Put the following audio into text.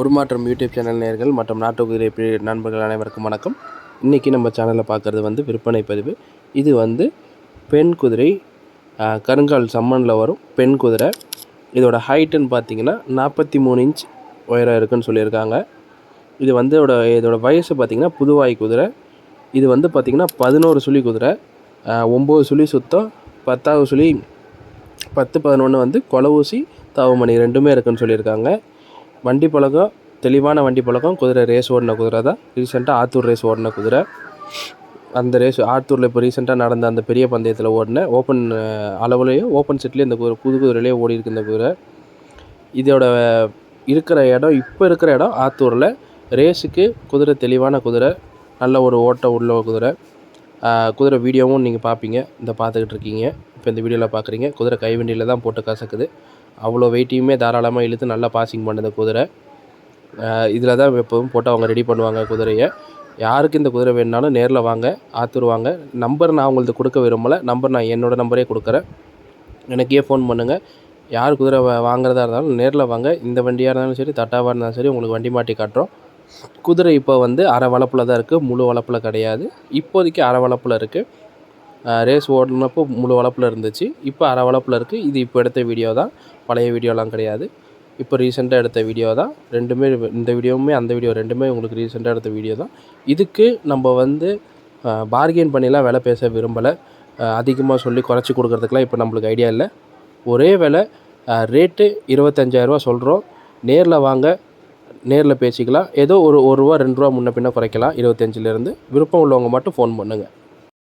ஒரு மாற்றம் YouTube channel நேர்கள் மற்றும் நாட்டு குதிரை நண்பர்கள் அனைவருக்கும் வணக்கம். இன்றைக்கி நம்ம சேனலில் பார்க்குறது வந்து விற்பனை பதிவு. இது வந்து பெண் குதிரை கருங்கால் சம்மனில் வரும் பெண் குதிரை. இதோட ஹைட்டுன்னு பார்த்தீங்கன்னா நாற்பத்தி மூணு இன்ச் உயரம் இருக்குன்னு சொல்லியிருக்காங்க. இது வந்து இதோட இதோட வயசு பார்த்திங்கன்னா புதுவாய் குதிரை. இது வந்து பார்த்திங்கன்னா பதினோரு சுழி குதிரை. ஒம்பது சுழி சுத்தம் பத்தாவது சுழி பத்து பதினொன்று வந்து கொலவூசி ஊசி தாவமணி ரெண்டுமே இருக்குன்னு சொல்லியிருக்காங்க. வண்டி பழக்கம் தெளிவான வண்டி பழக்கம் குதிரை ரேஸ் ஓடின குதிரை தான். ரீசெண்டாக ஆத்தூர் ரேஸ் ஓடின குதிரை. அந்த ரேஸ் ஆத்தூரில் இப்போ ரீசெண்டாக நடந்த அந்த பெரிய பந்தயத்தில் ஓடின ஓப்பன் அளவுலேயே ஓப்பன் செட்லேயே இந்த குதிரை புது குதிரையிலே ஓடி இருக்கு இந்த குதிரை. இதோட இருக்கிற இடம் இப்போ இருக்கிற இடம் ஆத்தூரில். ரேஸுக்கு குதிரை தெளிவான குதிரை நல்ல ஒரு ஓட்ட உள்ள குதிரை. குதிரை வீடியோவும் நீங்கள் பார்ப்பீங்க இந்த பார்த்துக்கிட்டு இருக்கீங்க. இப்போ இந்த வீடியோவில் பார்க்குறீங்க குதிரை கைவண்டியில் தான் போட்டு கசக்குது. அவ்வளோ வெயிட்டையுமே தாராளமாக இழுத்து நல்லா பாசிங் பண்ணுது குதிரை. இதில் தான் எப்போவும் போட்டு அவங்க ரெடி பண்ணுவாங்க குதிரையை. யாருக்கு இந்த குதிரை வேணுனாலும் நேரில் வாங்க ஆத்தூர் வாங்க நம்பர் நான் உங்களுக்கு கொடுக்க விரும்பலை. நம்பர் நான் என்னோடய நம்பரே கொடுக்குறேன். எனக்கே ஃபோன் பண்ணுங்கள் யார் குதிரை வாங்குறதா இருந்தாலும் நேரில் வாங்க. இந்த வண்டியாக இருந்தாலும் சரி தட்டாவாக இருந்தாலும் சரி உங்களுக்கு வண்டி மாட்டி காட்டுறோம். குதிரை இப்போ வந்து அரை வளப்பில் தான் இருக்குது முழு வளப்பில் கிடையாது. இப்போதைக்கு அரை வளப்பில் இருக்குது ரேஸ் ஓடினப்போ முழு வளப்பில் இருந்துச்சு. இப்போ அரை வளப்பில் இருக்குது இது இப்போ எடுத்த வீடியோ தான். பழைய வீடியோலாம் கிடையாது. இப்போ ரீசெண்டாக எடுத்த வீடியோ தான். ரெண்டுமே இந்த வீடியோவுமே அந்த வீடியோ ரெண்டுமே உங்களுக்கு ரீசெண்டாக எடுத்த வீடியோ தான். இதுக்கு நம்ம வந்து பார்கெயின் பண்ணிலாம் விலை பேச விரும்பலை. அதிகமாக சொல்லி குறைச்சி கொடுக்குறதுக்கெலாம் இப்போ நம்மளுக்கு ஐடியா இல்லை. ஒரே விலை ரேட்டு இருபத்தஞ்சாயிரரூவா சொல்கிறோம் நேரில் வாங்க நேரில் பேசிக்கலாம். ஏதோ ஒரு ஒரு ரூபா ரெண்டு ரூபா முன்ன பின்ன குறைக்கலாம். இருபத்தஞ்சிலேருந்து விருப்பம் உள்ளவங்க மட்டும் ஃபோன் பண்ணுங்கள்